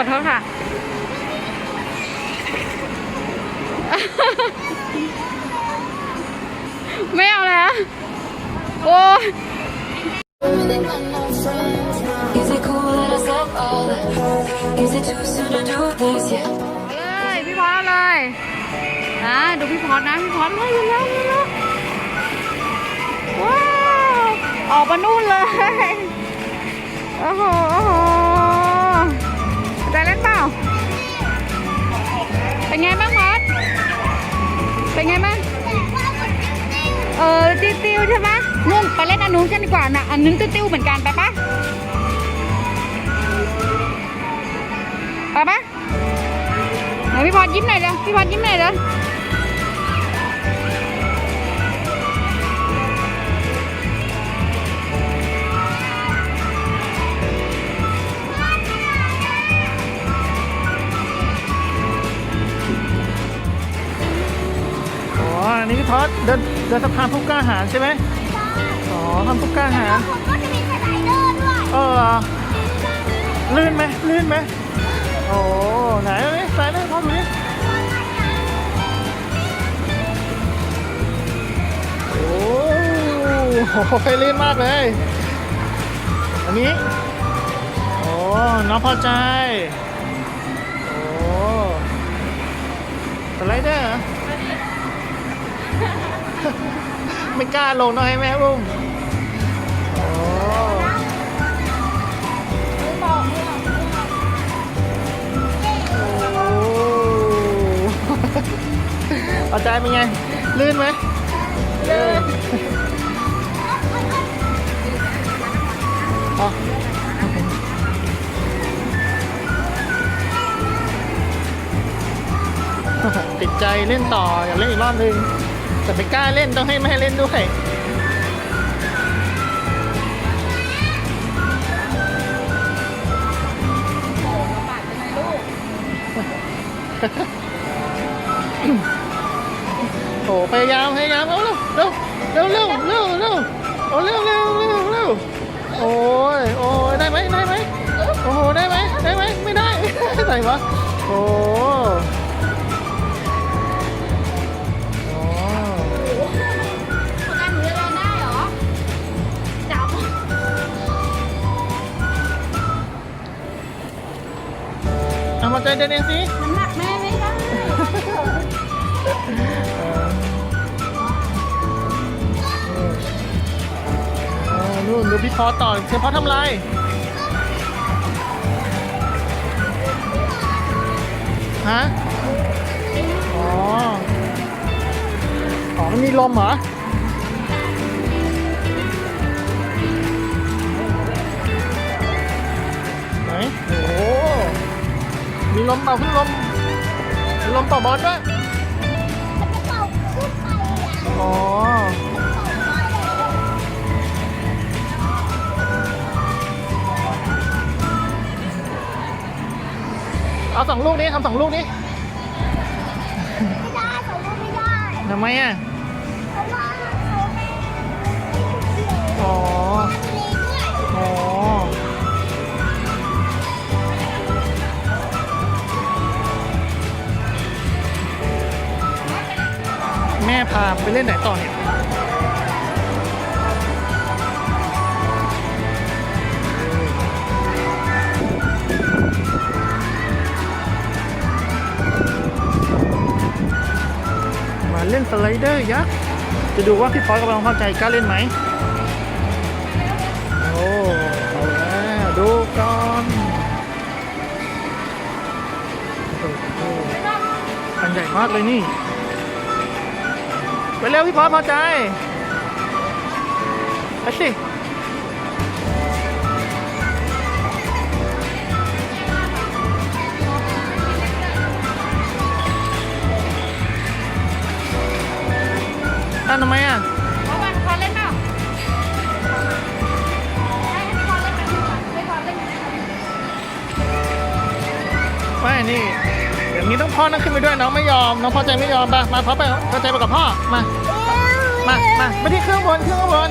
ขอโทษค่ะ ไม่เอาแล้ว โอ้ย Is it cool that I said all that? Is it too soon to do this yet? เลยพี่พอสเลยนะดูพี่พอสนะพี่พอสเลยเร็วเร็วเร็วว้าวออกมานู่นเลยโอ้โห ติ้วใช่ไหมนุ่นไปเล่นอันนู้นกันดีกว่านะอันนู้นติ้วติ้วเหมือนกันไปปะไปปะไหนพี่พอดยิ้มหน่อยเลยพี่พอดยิ้มหน่อยเลย อ๋ออันนี้พี่ทอดเดินเดินสะพานผู้กล้าหาญใช่ไหมอ๋อทำผู้กล้าหาญผมก็จะมีสไลเดอร์ด้วยเออลื่นไหมลื่นไหมโอ้ไหนเอาดิใส่เลยพ่อดูดิโอ้โหลื่นมากเลย อันนี้ โอ้น้องพอใจ โอ้สไลเดอร์เหรอ ไม่กล้าลงน้อยแม่บุ้มโอ้โอ้เอาใจเป็นไง ลื่นไหมลื่นอ๋อติดใจเล่นต่ออยากเล่นอีกรอบนึง แต่ไม่กล้าเล่นต้องให้แม่เล่นด้วยโอ้พยายามพยายามเอาเร็วเร็วเร็วเร็วเร็วเร็วโอ้เร็วเร็วเร็วเร็วโอ้ยโอ้ยได้ไหมได้ไหมโอ้โหได้ไหมได้ไหมไม่ได้ไหนวะโอ้โอ้ เอามาใจเดินเองสิน้ำหนักแม่ไม่ได้นู่นดูพี่พอต่อเชฟพอทำไรฮะ อ๋อ อ๋อมันมีลมเหรอ ลมเป่าขึ้นลม ลมเป่าบอลด้วยมันจะเป่าขึ้นไปอะอ๋อ เอาสองลูกนี้ทำสองลูกนี้ไม่ได้เขาก็ไม่ได้ทำไมอะเพราะว่าเขาอ๋อ แม่พาไปเล่นไหนต่อเนี่ยมาเล่นสไลเดอร์ยักษ์จะดูว่าพี่พอยกับน้องเข้าใจกล้าเล่นไหมโอ้เอาแล้วดูก่อนอันใหญ่มากเลยนี่ ไปเร็วพี่พอพอใจไปสิอ้าวทำไมอะเพราะว่าเขาเล่นเปล่าให้พี่พอเล่นกันดีกว่าให้พอเล่นไม่นี่ อย่างนี้ต้องพ่อนั่งขึ้นไปด้วยน้องไม่ยอมน้องพอใจไม่ยอมไปมาพ่อไปพอใจไปกับพ่อมามามาไม่ที่เครื่องบนเครื่องบน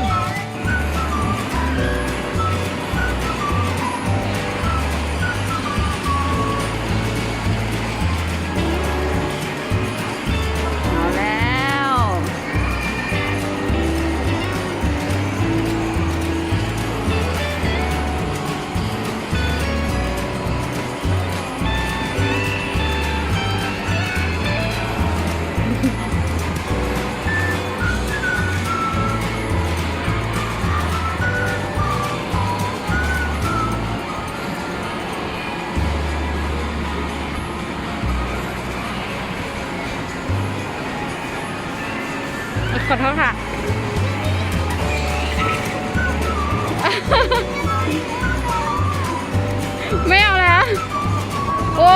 ขอโทษค่ะ ไม่เอาแล้ว โอ้